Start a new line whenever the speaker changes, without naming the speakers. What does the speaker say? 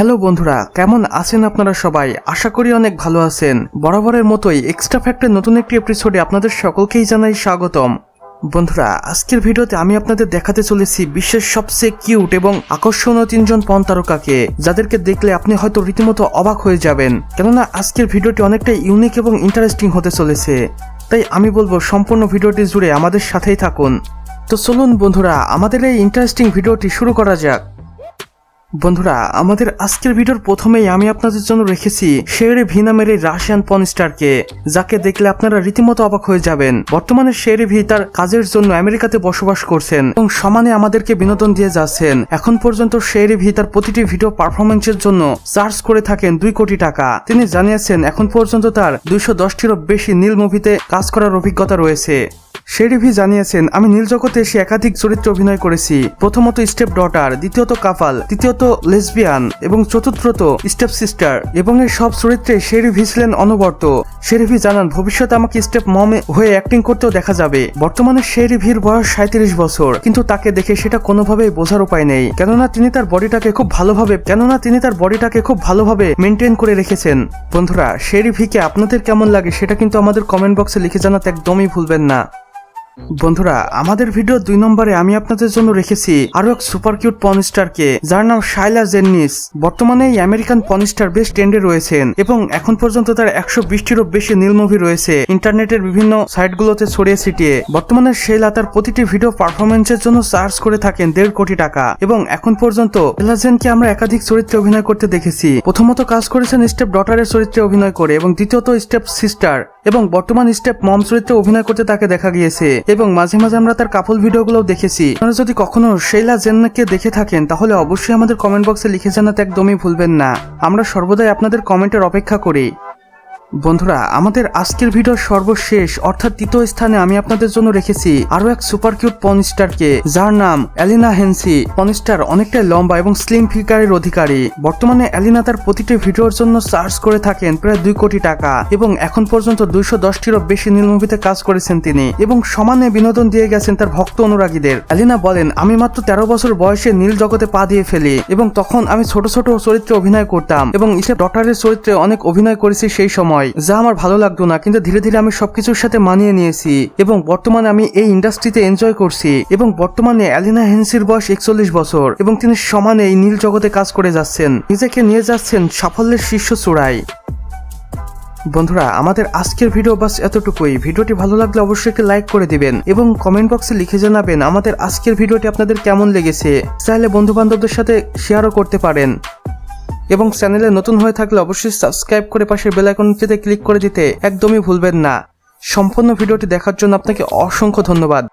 Hello বন্ধুরা, কেমন আছেন আপনারা সবাই? আশা করি অনেক ভালো আছেন। বরাবরের মতোই এক্সট্রা ফ্যাক্টের নতুন একটি এপিসোডে আপনাদের সকলকেই জানাই স্বাগতম। বন্ধুরা, আজকের ভিডিওতে আমি আপনাদের দেখাতে চলেছি বিশ্বের সবচেয়ে কিউট এবং আকর্ষণীয় তিনজন পন তারকাকে, যাদেরকে দেখলে আপনি হয়তো রীতিমতো অবাক হয়ে যাবেন। কেননা, আজকের ভিডিওটি অনেকটা ইউনিক এবং ইন্টারেস্টিং হতে চলেছে। তাই আমি বলব, সম্পূর্ণ ভিডিওটি জুড়ে আমাদের সাথেই থাকুন। তো চলুন বন্ধুরা, আমাদের এই ইন্টারেস্টিং ভিডিওটি শুরু করা যাক। বন্ধুরা, আমাদের আজকের ভিডিওর প্রথমেই আমি আপনাদের জন্য রেখেছি শেরে ভি নামের এই রাশিয়ান পন স্টারকে যাকে দেখলে আপনারা রীতিমতো অবাক হয়ে যাবেন। বর্তমানে শেরে ভি তার কাজের জন্য আমেরিকাতে বসবাস করছেন এবং সমানে আমাদেরকে বিনোদন দিয়ে যাচ্ছেন। এখন পর্যন্ত শেরে ভি তার প্রতিটি ভিডিও পারফরমেন্সের জন্য চার্জ করে থাকেন দুই কোটি টাকা। তিনি জানিয়েছেন, এখন পর্যন্ত তার দুইশো দশটিরও বেশি নীল মুভিতে কাজ করার অভিজ্ঞতা রয়েছে। শেরিভি জানিয়েছেন, আমি নীল জগতে এসে একাধিক চরিত্রে অভিনয় করেছি। প্রথমত স্টেপ ডটার, দ্বিতীয়ত কাপাল তৃতীয়ত লেসবিয়ান, এবং চতুর্থত স্টেপ সিস্টার। এবং এই সব চরিত্রে শেরিভি ছিলেন অনবর্ত। শেরিভি জানান, ভবিষ্যতে আমাকে স্টেপ মমে হয়ে অ্যাক্টিং করতেও দেখা যাবে। বর্তমানে শেরিভির বয়স সাঁত্রিশ বছর, কিন্তু তাকে দেখে সেটা কোনোভাবেই বোঝার উপায় নেই। কেননা তিনি তার বডিটাকে খুব ভালোভাবে, কেননা তিনি তার বডিটাকে খুব ভালোভাবে মেনটেন করে রেখেছেন। বন্ধুরা শেরিভিকে আপনাদের কেমন লাগে সেটা কিন্তু আমাদের কমেন্ট বক্সে লিখে জানাতে একদমই ভুলবেন না। বন্ধুরা, আমাদের ভিডিও দুই নম্বরে আমি আপনাদের জন্য রেখেছি আরও এক সুপার কিউট পনস্টারকে যার নাম শাইলা জেন্নিস বর্তমানে এই আমেরিকান পনস্টার বেশ ট্রেন্ডে রয়েছেন এবং এখন পর্যন্ত তার একশো বিশটিরও বেশি নীল মুভি রয়েছে ইন্টারনেটের বিভিন্ন সাইটগুলোতে ছড়িয়ে ছিটিয়ে। বর্তমানে শেলা তার প্রতিটি ভিডিও পারফরমেন্সের জন্য চার্জ করে থাকেন দেড় কোটি টাকা এবং এখন পর্যন্ত এলাজেনকে আমরা একাধিক চরিত্রে অভিনয় করতে দেখেছি। প্রথমত কাজ করেছেন স্টেপ ডটারের চরিত্রে অভিনয় করে এবং দ্বিতীয়ত স্টেপ সিস্টার এবং বর্তমান স্টেপ মম চরিত্রে অভিনয় করতে তাকে দেখা গিয়েছে। এবং মাঝে মাঝে আমরা তার কাপল ভিডিওগুলোও দেখেছি। আপনারা যদি কখনো শেলা জেন্নাকে দেখে থাকেন, তাহলে অবশ্যই আমাদের কমেন্ট বক্সে লিখে জানাতে একদমই ভুলবেন না। আমরা সর্বদাই আপনাদের কমেন্টের অপেক্ষা করি। বন্ধুরা, আমাদের আজকের ভিডিওর সর্বশেষ, অর্থাৎ তৃতীয় স্থানে আমি আপনাদের জন্য রেখেছি আরও এক সুপার কিউট পনস্টারকে যার নাম অ্যালিনা হেন্সি। পনস্টার অনেকটাই লম্বা এবং স্লিম ফিগারের অধিকারী। বর্তমানে অ্যালিনা তার প্রতিটি ভিডিওর জন্য চার্জ করে থাকেন প্রায় দুই কোটি টাকা এবং এখন পর্যন্ত দুইশো দশটিরও বেশি নীল মুভিতে কাজ করেছেন তিনি এবং সমানে বিনোদন দিয়ে গেছেন তার ভক্ত অনুরাগীদের। অ্যালিনা বলেন, আমি মাত্র তেরো বছর বয়সে নীল জগতে পা দিয়ে ফেলি এবং তখন আমি ছোট ছোট চরিত্রে অভিনয় করতাম এবং ইসে ডটারের চরিত্রে অনেক অভিনয় করেছি সেই সময়। যা আমার ভালো লাগতো না, কিন্তু ধীরে ধীরে আমি সবকিছুর সাথে মানিয়ে নিয়েছি এবং বর্তমানে আমি এই ইন্ডাস্ট্রিতে এনজয় করছি এবং বর্তমানে অ্যালিনা হেন্সির বয়স একচল্লিশ বছর এবং তিনি সমানে এই নীল জগতে কাজ করে যাচ্ছেন, নিজেকে নিয়ে যাচ্ছেন সাফল্যের শীর্ষ চূড়ায়। বন্ধুরা, আমাদের আজকের ভিডিও বাস এতটুকুই। ভিডিওটি ভালো লাগলে অবশ্যই একটি লাইক করে দিবেন এবং কমেন্ট বক্সে লিখে জানাবেন আমাদের আজকের ভিডিওটি আপনাদের কেমন লেগেছে। চাইলে বন্ধু বান্ধবদের সাথে শেয়ারও করতে পারেন। এবং চ্যানেলে নতুন হয়ে থাকলে অবশ্যই সাবস্ক্রাইব করে পাশের বেল আইকনটিতে ক্লিক করে দিতে একদমই ভুলবেন না। সম্পূর্ণ ভিডিওটি দেখার জন্য আপনাকে অসংখ্য ধন্যবাদ।